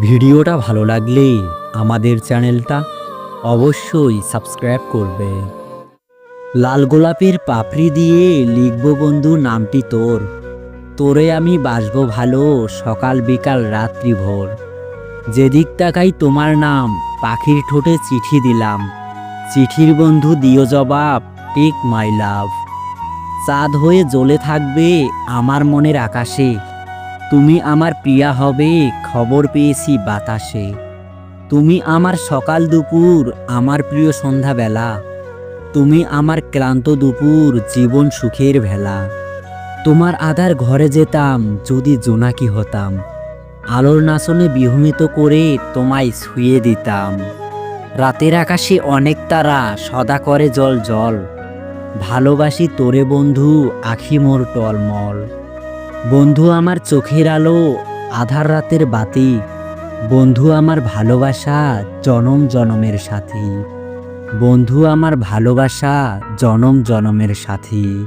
ভিডিওটা ভালো লাগলে আমাদের চ্যানেলটা অবশ্যই সাবস্ক্রাইব করবে। লাল গোলাপের পাপড়ি দিয়ে লিখব বন্ধু নামটি তোর। তোরে আমি বাসবো ভালো সকাল বিকাল রাত্রি ভোর। যেদিক তাকাই তোমার নাম, পাখির ঠোঁটে চিঠি দিলাম। চিঠির বন্ধু দিও জবাব, টেক মাই লাভ। চাঁদ হয়ে জ্বলে থাকবে আমার মনের আকাশে। তুমি আমার প্রিয়া হবে, খবর পেয়েছি বাতাসে। তুমি আমার সকাল দুপুর, আমার প্রিয় সন্ধ্যাবেলা। তুমি আমার ক্লান্ত দুপুর, জীবন সুখের ভেলা। তোমার আধার ঘরে যেতাম, যদি জোনাকি হতাম। আলোর নাচনে বিহমিত করে তোমায় শুয়ে দিতাম। রাতের আকাশে অনেক তারা, সদা করে জল জল। ভালোবাসি তোরে বন্ধু, আখি মোর টলমল। বন্ধু আমার চোখের আলো, আধার রাতের বাতি। বন্ধু আমার ভালোবাসা, জনম জনমের সাথী। বন্ধু আমার ভালোবাসা, জনম জনমের সাথী।